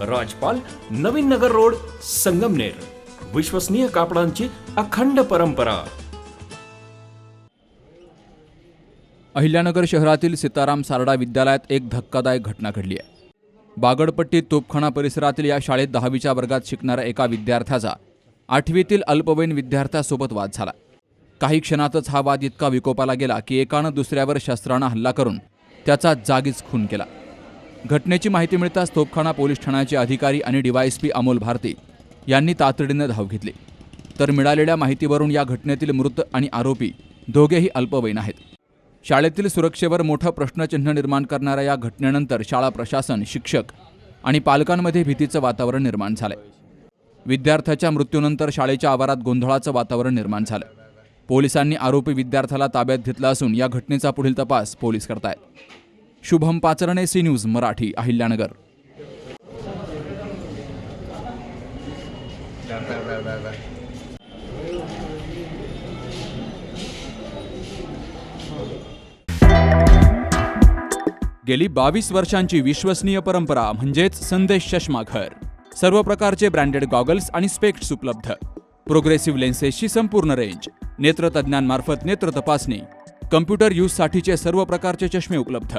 राजपाल Navin Nagar road Sangamner. विश्वसनीय कापडांची अखंड परंपरा. अहिल्यानगर शहरातील सीताराम सारडा विद्यालयात एक धक्कादायक घटना घडली आहे. बागडपट्टी तोपखाना परिसरातील या शाळेत दहावीच्या वर्गात शिकणाऱ्या एका विद्यार्थ्याचा आठवीतील अल्पवयीन विद्यार्थ्यासोबत वाद झाला. काही क्षणातच हा वाद इतका विकोपाला गेला की एकानं दुसऱ्यावर शस्त्रानं हल्ला करून त्याचा जागीच खून केला. घटनेची माहिती मिळताच तोपखाना पोलीस ठाण्याचे अधिकारी आणि डीवायएसपी अमोल भारती यांनी तातडीनं धाव घेतली. तर मिळालेल्या माहितीवरून या घटनेतील मृत आणि आरोपी दोघेही अल्पवयीन आहेत. शाळेतील सुरक्षेवर मोठं प्रश्नचिन्ह निर्माण करणाऱ्या या घटनेनंतर शाळा प्रशासन शिक्षक आणि पालकांमध्ये भीतीचं वातावरण निर्माण झालंय. विद्यार्थ्याच्या मृत्यूनंतर शाळेच्या आवारात गोंधळाचं वातावरण निर्माण झालं. पोलिसांनी आरोपी विद्यार्थ्याला ताब्यात घेतला असून या घटनेचा पुढील तपास पोलीस करतायत. Shubham Pacharne C news Marathi Ahilyanagar. गेली बावीस वर्षांची विश्वसनीय परंपरा म्हणजेच संदेश चष्माघर सर्व प्रकारचे ब्रँडेड गॉगल्स आणि स्पेक्ट्स उपलब्ध. प्रोग्रेसिव्ह लेन्सेसची संपूर्ण रेंज. नेत्रतज्ञांमार्फत नेत्र तपासणी. कम्प्युटर यूजसाठीचे सर्व प्रकारचे चष्मे उपलब्ध.